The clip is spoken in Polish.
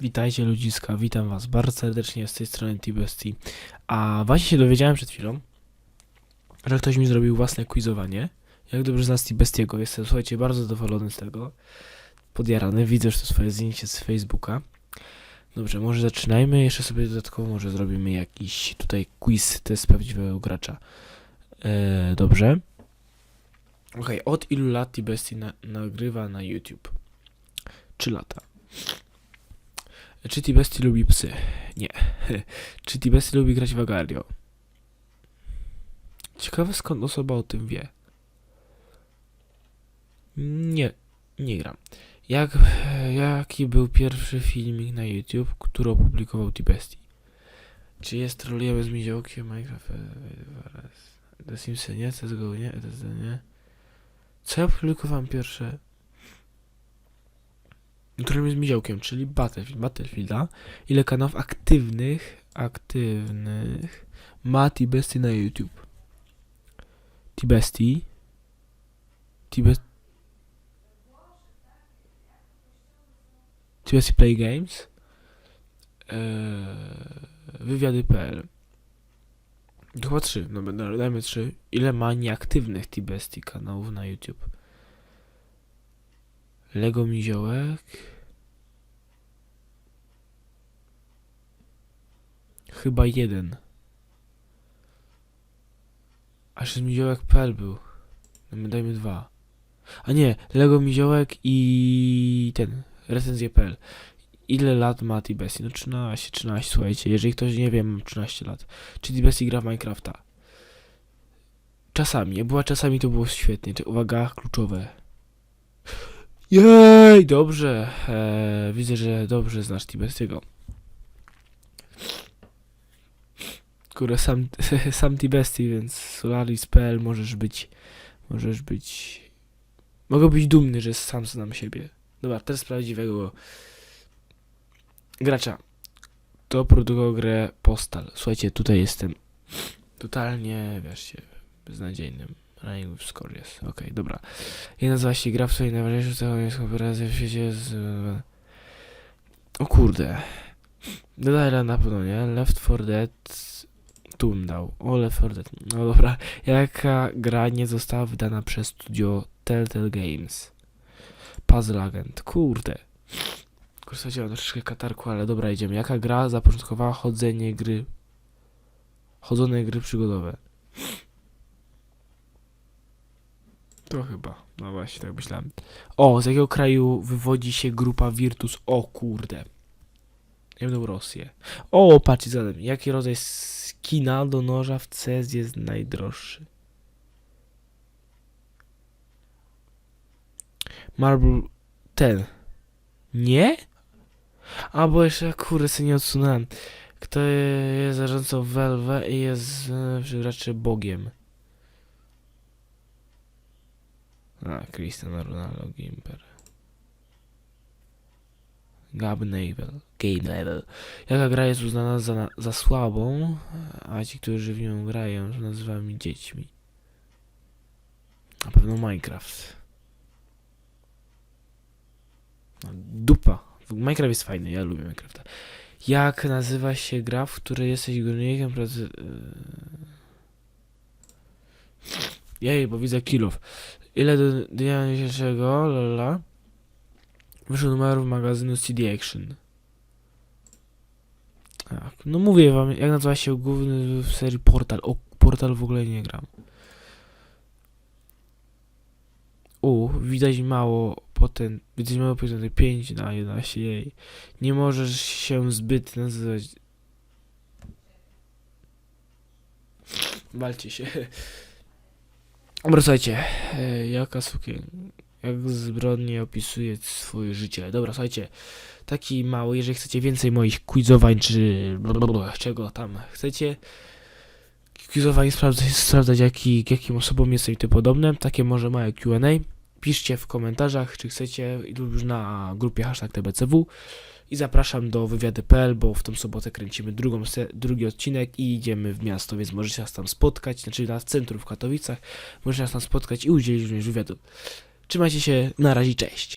Witajcie ludziska, witam was bardzo serdecznie z tej strony T-Bestie. A właśnie się dowiedziałem przed chwilą, że ktoś mi zrobił własne quizowanie. Jak dobrze znać T-Bestiego, jestem słuchajcie bardzo zadowolony z tego. Podjarany, widzę, że to swoje zdjęcie z Facebooka. Dobrze, może zaczynajmy, jeszcze sobie dodatkowo może zrobimy jakiś tutaj quiz, test prawdziwego gracza. Eee, dobrze. Okej, od ilu lat T-Bestie na nagrywa na YouTube? 3 lata. Czy T-Bestie lubi psy? Nie. Czy T-Bestie lubi grać w Agario? Ciekawe skąd osoba o tym wie. Nie, nie gram. Jak, jaki był pierwszy filmik na YouTube, który opublikował T-Bestie? Czy jest trolujemy z Miziołkiem, Minecraft, e, e, The Simsy, nie? CSGO, nie? ETSD, nie? Co ja opublikowałem pierwsze? Którym z Miziołkiem, czyli Battlefield, Battlefielda. Ile kanałów aktywnych, aktywnych ma T-Bestie na YouTube? T-Bestie. T-Bestie. Play Games. Eee, wywiady.pl Chyba trzy, no będę- dajmy trzy. Ile ma nieaktywnych T-Bestie kanałów na YouTube? Lego Miziołek. Chyba jeden. Aż z Miziołek.pl był. No my dajmy dwa. A nie, Lego Miziołek i ten, recenzje.pl. Ile lat ma T-Bestie? No 13, 13, słuchajcie. Jeżeli ktoś nie wie, mam 13 lat. Czy T-Bestie gra w Minecrafta? Czasami, była czasami to było świetnie. Uwaga, kluczowe. Jej, dobrze. Eee, widzę, że dobrze znasz Tibestiego. Kurde, sam, sam Tibesti, więc Solaris.pl możesz być, możesz być, mogę być dumny, że sam znam siebie. Dobra, teraz prawdziwego gracza. To produkował grę Postal. Słuchajcie, tutaj jestem totalnie, wieszcie, beznadziejnym. Running with score jest. Okej, dobra. I nazywa się gra w swojej najważniejszej cechą kooperacji w świecie z... O kurde. Island na pewno nie. Left 4 Dead... Dał. O, Left 4 Dead. No dobra. Jaka gra nie została wydana przez studio Telltale Games? Puzzle Agent. Kurde. Kurczę, mam troszeczkę katarku, ale dobra, idziemy. Jaka gra zapoczątkowała chodzenie gry... Chodzone gry przygodowe? To chyba. No właśnie, tak myślałem. O, z jakiego kraju wywodzi się grupa Virtus? O kurde. Ja będę Rosję. O, patrzcie za tym. Jaki rodzaj skina do noża w CS jest najdroższy? Marble ten. Nie? A, bo jeszcze kurde sobie nie odsunąłem. Kto jest zarządcą Velve i jest e, raczej bogiem? A, Cristiano Ronaldo Gimper. Gab Navel. Level. Jaka gra jest uznana za, za słabą, a ci, którzy w nią grają, są nazywani dziećmi. Na pewno Minecraft. No, dupa. Minecraft jest fajny, ja lubię Minecrafta. Jak nazywa się gra, w której jesteś górnikiem pracy... Jej, bo widzę kilów. Ile do dnia dzisiejszego, lala, wyszło numerów magazynu CD Action? Tak, no mówię wam, jak nazywa się główny w serii Portal. O, Portal w ogóle nie gram. U, widać mało potem, widać mało potem 5 na 11, jej. Nie możesz się zbyt nazywać. Walcie się. Dobra, słuchajcie, e, jaka sukien, jak zbrodnie opisuje swoje życie. Dobra, słuchajcie, taki mały, jeżeli chcecie więcej moich quizowań, czy czego tam chcecie, quizowań sprawdzać, sprawdzać jaki, jakim osobom jestem i tym podobne, takie może małe Q&A, piszcie w komentarzach, czy chcecie, lub na grupie hashtag TBCW i zapraszam do wywiady.pl, bo w tą sobotę kręcimy drugą drugi odcinek i idziemy w miasto, więc możecie nas tam spotkać, znaczy na centrum w Katowicach, możecie nas tam spotkać i udzielić również wywiadu. Trzymajcie się, na razie, cześć!